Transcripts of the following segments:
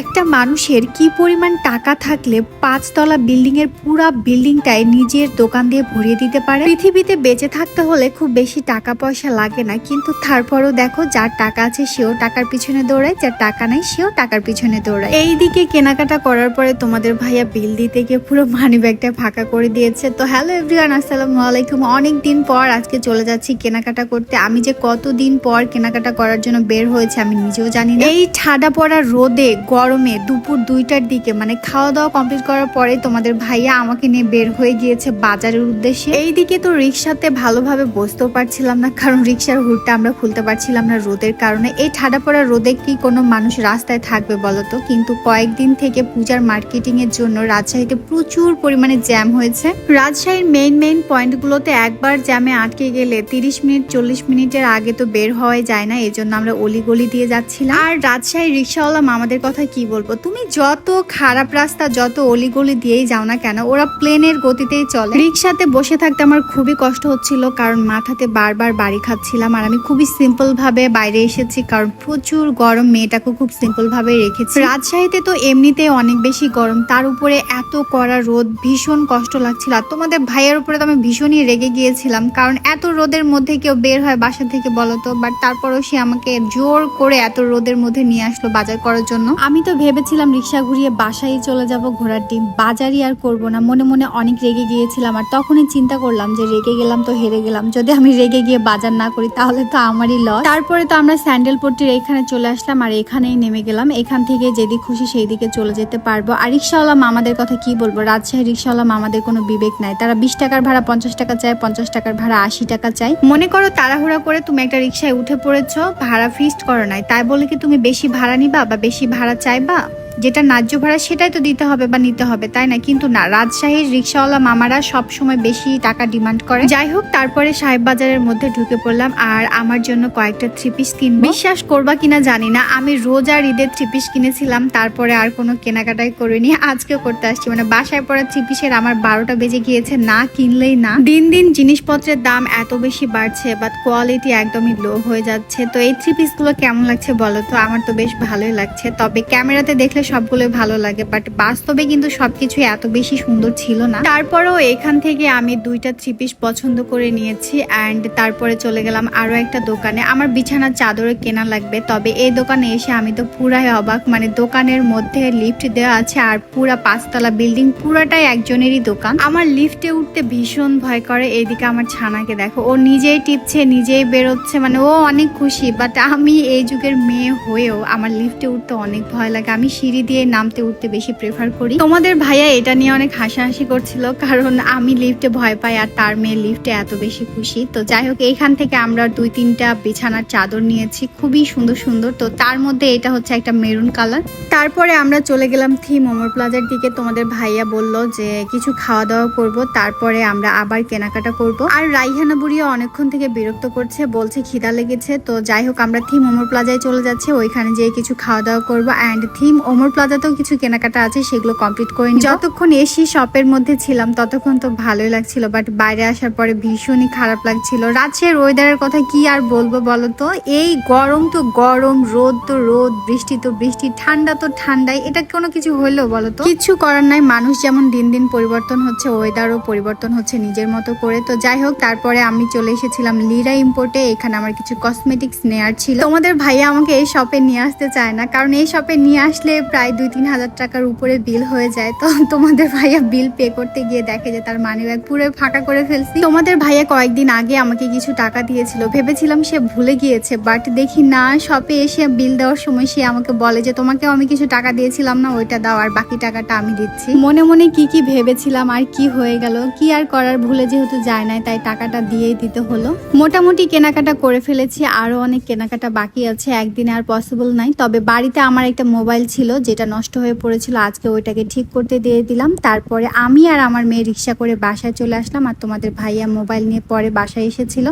একটা মানুষের কি পরিমাণ টাকা থাকলে পাঁচতলা বিল্ডিং এর পুরা বিল্ডিংটাই নিজের দোকান দিয়ে ভরিয়ে দিতে পারে? পৃথিবীতে বেঁচে থাকতে হলে খুব বেশি টাকা পয়সা লাগে না, কিন্তু তারপরও দেখো যার টাকা আছে সেও টাকার পিছনে দৌড়ায়, যার টাকা নাই সেও টাকার পিছনে দৌড়ায়। এই দিকে কেনাকাটা করার পরে তোমাদের ভাইয়া বিল দিতে গিয়ে পুরো মানি ব্যাগটা ফাঁকা করে দিয়েছে। তো হ্যালো এভরিওয়ান আসসালামু আলাইকুম। অনেক দিন পর আজকে চলে যাচ্ছি কেনাকাটা করতে। আমি যে কতদিন পর কেনাকাটা করার জন্য বের হয়েছে আমি নিজেও জানি না। এই ঠাডা পড়া রোদে গরমে দুপুর দুইটার দিকে মানে খাওয়া দাওয়া কমপ্লিট করার পরে তোমাদের ভাইয়া আমাকে নিয়ে বের হয়ে গিয়েছে বাজারের উদ্দেশ্যে। এইদিকে তো রিক্সাতে ভালোভাবে বসতেও পারছিলাম না, কারণ রিক্সার হুডটা আমরা খুলতে পারছিলাম না রোদের কারণে। এই ঠাডা পড়া রোদে কি কোনো মানুষ রাস্তায় থাকবে বলতো কিন্তু কয়েকদিন থেকে পূজার মার্কেটিং এর জন্য রাজশাহীতে প্রচুর পরিমাণে জ্যাম হয়েছে। রাজশাহীর মেইন মেইন পয়েন্টগুলোতে একবার জ্যামে আটকে গেলে তিরিশ মিনিট, চল্লিশ মিনিটের আগে তো বের হওয়াই যায় না এই জন্য আমরা অলিগলি দিয়ে যাচ্ছিলাম। আর রাজশাহী রিক্সাওয়ালা মামাদের কথা কি বলব? তুমি যত খারাপ রাস্তা, যত অলিগলি দিয়েই যাও না কেন, ওরা প্লেনের গতিতেই চলে। রিক্সাতে বসে থাকতে আমার খুবই কষ্ট হচ্ছিল, কারণ মাথাতে বারবার বাড়ি খাচ্ছিলাম, আর আমি খুবই সিম্পল ভাবে বাইরে এসেছি, কারণ প্রচুর গরম মেয়েটাকে খুব সিম্পল ভাবে রেখেছি। রাজশাহীতে তো এমনিতে অনেক বেশি গরম, তার উপরে এত কড়া রোদ, ভীষণ কষ্ট লাগছিল, আর তোমাদের ভাইয়ের উপরে তো আমি ভীষণই রেগে গিয়েছিলাম, কারণ এত রোদের মধ্যে কেউ বের হয় বাসা থেকে বলতো, বাট তারপরেও সে আমাকে জোর করে এত রোদের মধ্যে নিয়ে আসলো বাজার করার জন্য। আমি তো ভেবেছিলাম রিক্সা ঘুরিয়ে বাসায় চলে যাব, ঘোড়ার ডিম। বাজারই আর করব না। মনে মনে অনেক রেগে গিয়েছিলাম। আর তখনই চিন্তা করলাম যে রেগে গেলাম তো হেরে গেলাম। যদি আমি রেগে গিয়ে বাজার না করি, তাহলে তো আমারই লস। তারপরে তো আমরা স্যান্ডেল পট্টির এখানে চলে আসলাম আর এখানেই নেমে গেলাম। এখান থেকে যেদিক খুশি সেই দিকে চলে যেতে পারব। আর রিক্সাওয়ালা মামাদের কথা কি বলব? রাজশাহী রিক্সাওয়ালা মামাদের কোনো বিবেক নাই। তারা বিশ টাকার ভাড়া পঞ্চাশ টাকা চায়, পঞ্চাশ টাকার ভাড়া আশি টাকা চাই মনে করো তাড়াহুড়া করে তুমি একটা রিক্সায় উঠে পড়েছো, ভাড়া ফিক্সড করো নাই। তাই বলে কি তুমি বেশি ভাড়া নিবা বা বেশি ভাড়া 来吧。যেটা ন্যায্য ভাড়া সেটাই তো দিতে হবে বা নিতে হবে, তাই না? কিন্তু না, রাজশাহীর রিক্সাওয়ালা মামারা সব সময় বেশি টাকা ডিমান্ড করে। যাই হোক, তারপরে সাহেব বাজারের মধ্যে ঢুকে পড়লাম আর আমার জন্য কয়েকটা থ্রি পিস কিনবো। বিশ্বাস করবা কিনা জানি না, আমি রোজ আর ঈদের থ্রি পিস কিনেছিলাম, তারপরে আর কোনো কেনাকাটাই করিনি, আজকেও করতে আসছি। মানে বাসায় পড়া থ্রি পিসের আমার বারোটা বেজে গিয়েছে, না কিনলেই না। দিন দিন জিনিসপত্রের দাম এত বেশি বাড়ছে বাট কোয়ালিটি একদমই লো হয়ে যাচ্ছে। তো এই থ্রি পিসগুলো কেমন লাগছে বলো তো? আমার তো বেশ ভালোই লাগছে। তবে ক্যামেরাতে দেখলে সবগুলো ভালো লাগে বাট বাস্তবে কিন্তু সবকিছু এত বেশি সুন্দর ছিল না। তারপরেও এখান থেকে আমি দুইটা থ্রি পিস পছন্দ করে নিয়েছি অ্যান্ড তারপরে চলে গেলাম আরও একটা দোকানে। আমার বিছানার চাদরে কেনা লাগবে, তবে এই দোকানে এসে আমি তো পুরাই অবাক মানে দোকানের মধ্যে লিফট দেওয়া আছে আর পুরা পাঁচতলা বিল্ডিং পুরাটাই একজনেরই দোকান। আমার লিফটে উঠতে ভীষণ ভয় করে এইদিকে আমার ছানাকে দেখো, ও নিজেই টিপছে, নিজেই বেরোচ্ছে মানে ও অনেক খুশি বাট আমি এই যুগের মেয়ে হয়েও আমার লিফটে উঠতে অনেক ভয় লাগে। আমি সিঁড়ি দিয়ে নামতে, উঠতে বেশি প্রেফার করি। তোমাদের ভাইয়া এটা নিয়ে অনেক হাসাহাসি করছিল, কারণ আমি লিফটে ভয় পাই আর তার মেয়ে লিফটে এত বেশি খুশি। তো যাই হোক, এইখান থেকে আমরা দুই তিনটা বিছানার চাদর নিয়েছি, খুবই সুন্দর সুন্দর। তো তার মধ্যে এটা হচ্ছে একটা মেরুন কালার তারপরে আমরা চলে গেলাম থি মোমোর প্লাজার দিকে। তোমাদের ভাইয়া বলল যে কিছু খাওয়া দাওয়া করব, তারপরে আমরা আবার কেনাকাটা করব। আর রাইহানা বুড়িও অনেকক্ষণ থেকে বিরক্ত করছে, বলছে খিদা লেগেছে। তো যাই হোক, আমরা থিম ওমর প্লাজায় চলে যাচ্ছি, ওইখানে যেয়ে কিছু খাওয়া দাওয়া করব অ্যান্ড থিম ওমর প্লাজাতেও কিছু কেনাকাটা আছে, সেগুলো কমপ্লিট করে যতক্ষণ এসি শপের মধ্যে ছিলাম, ততক্ষণ তো ভালোই লাগছিল বাট বাইরে আসার পরে ভীষণই খারাপ লাগছিল। রাজের ওয়েদারের কথা কি আর বলব বলো তো? এই গরম তো গরম, রোদ তো রোদ, বৃষ্টি তো বৃষ্টি, ঠান্ডা তো ঠান্ডাই, এটা কোনো কিছু হইল বলো তো? কিছু করার নাই, মানুষ যেমন দিন দিন পরিবর্তন হচ্ছে ওয়েদারও পরিবর্তন হচ্ছে নিজের মতো করে। তো যাই হোক, তারপরে আমি চলে এসেছিলাম লিরা ইম্পোর্টে এখানে আমার কিছু কসমেটিক্স নেয়ার ছিল। তোমাদের ভাইয়া আমাকে এই শপে নিয়ে আসতে চায় না, কারণ এই শপে নিয়ে আসলে প্রায় দুই তিন হাজার টাকার উপরে বিল হয়ে যায়। তো তোমাদের ভাইয়া বিল পে করতে গিয়ে দেখে যে তার মানি ব্যাগ পুরো ফাঁকা করে ফেলছি। তোমাদের ভাইয়া কয়েকদিন আগে আমাকে কিছু টাকা দিয়েছিল। ভেবেছিলাম সে ভুলে গিয়েছে বাট দেখি না শপে এসে বিল দেওয়ার সময় সে আমাকে বলে যে, তোমাকেও আমি কিছু টাকা দিয়েছিলাম না, ওইটা দাও, আর বাকি টাকাটা আমি দিচ্ছি। মনে মনে কি কি ভেবেছিলাম, আর কি হয়ে গেল, কি আর করার ভুলে যেহেতু যায় নাই, তাই টাকাটা দিয়েই দিতে হলো। মোটামুটি কেনাকাটা করে ফেলেছি, আরও অনেক কেনাকাটা বাকি আছে, একদিনে আর পসিবল নাই। তবে বাড়িতে আমার একটা মোবাইল ছিল যেটা নষ্ট হয়ে পড়েছিল, আজকে ওইটাকে ঠিক করতে দিয়ে দিলাম। তারপরে আমি আর আমার মেয়ে রিক্সা করে বাসায় চলে আসলাম আর তোমাদের ভাইয়া মোবাইল নিয়ে পরে বাসায় এসেছিল।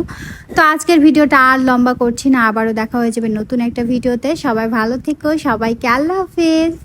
তো আজকের ভিডিওটা আর লম্বা করছি না, আবারও দেখা হয়ে যাবে নতুন একটা ভিডিওতে। সবাই ভালো থেকো, সবাইকে আল্লাহ হাফেজ।